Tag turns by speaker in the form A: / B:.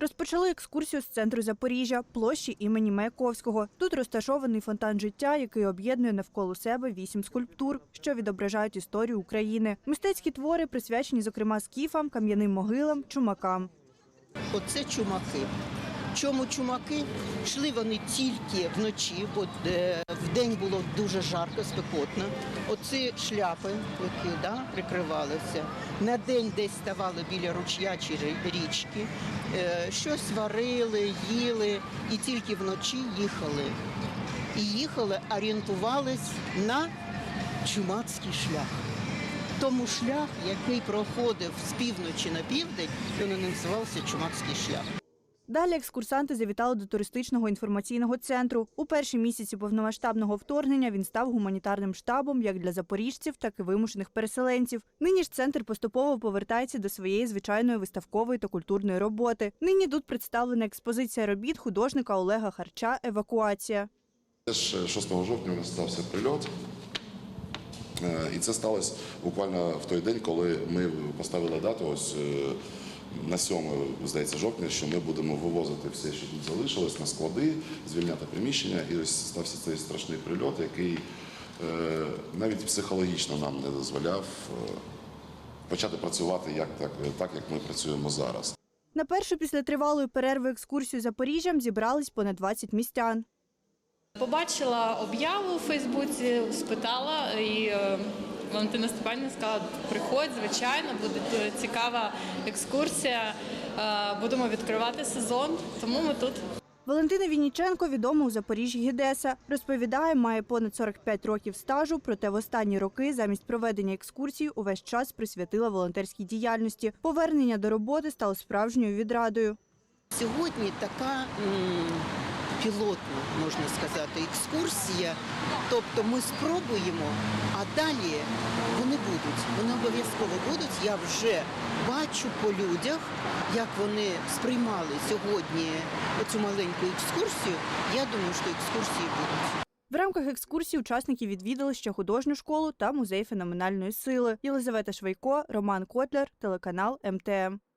A: Розпочали екскурсію з центру Запоріжжя, площі імені Маяковського. Тут розташований фонтан життя, який об'єднує навколо себе вісім скульптур, що відображають історію України. Мистецькі твори присвячені, зокрема, скіфам, кам'яним могилам, чумакам.
B: Оце чумаки. Чому чумаки? Йшли вони тільки вночі, бо е, вдень було дуже жарко, спекотно. Оці шляпи, які да, прикривалися. На день десь ставали біля ручя чи річки, е, щось варили, їли і тільки вночі їхали. І їхали, орієнтувались на чумацький шлях. Тому шлях, який проходив з півночі на південь, він називався Чумацький шлях.
A: Далі екскурсанти завітали до туристичного інформаційного центру. У перші місяці повномасштабного вторгнення він став гуманітарним штабом як для запоріжців, так і вимушених переселенців. Нині ж центр поступово повертається до своєї звичайної виставкової та культурної роботи. Нині тут представлена експозиція робіт художника Олега Харча Евакуація.
C: Теж 6 жовтня у нас стався прильот. Е, І це сталося буквально в той день, коли ми поставили дату ось е, на 7, здається, жовтня, що ми будемо вивозити все, що тут залишилось, на склади, звільняти приміщення. І ось стався цей страшний прильот, який е, навіть психологічно нам не дозволяв е, почати працювати як так, так, як ми працюємо зараз.
A: На першу після тривалої перерви екскурсію Запоріжжям зібрались понад 20 містян.
D: Побачила об'яву у Фейсбуці, спитала, і е, Валентина Степанівна сказала, приходь, звичайно, буде цікава екскурсія. Е, Будемо відкривати сезон, тому ми тут.
A: Валентина Вінніченко відома у Запоріжжі Гідеса. Розповідає, має понад 45 років стажу, проте в останні роки замість проведення екскурсій увесь час присвятила волонтерській діяльності. Повернення до роботи стало справжньою відрадою.
B: Сьогодні така пілотна, можна сказати, екскурсія. Тобто ми спробуємо, а далі вони будуть. Вони обов'язково будуть. Я вже бачу по людях, як вони сприймали сьогодні оцю маленьку екскурсію. Я думаю, що екскурсії будуть.
A: В рамках екскурсії учасники відвідали ще художню школу та музей феноменальної сили. Єлизавета Швайко, Роман Котляр, телеканал МТМ.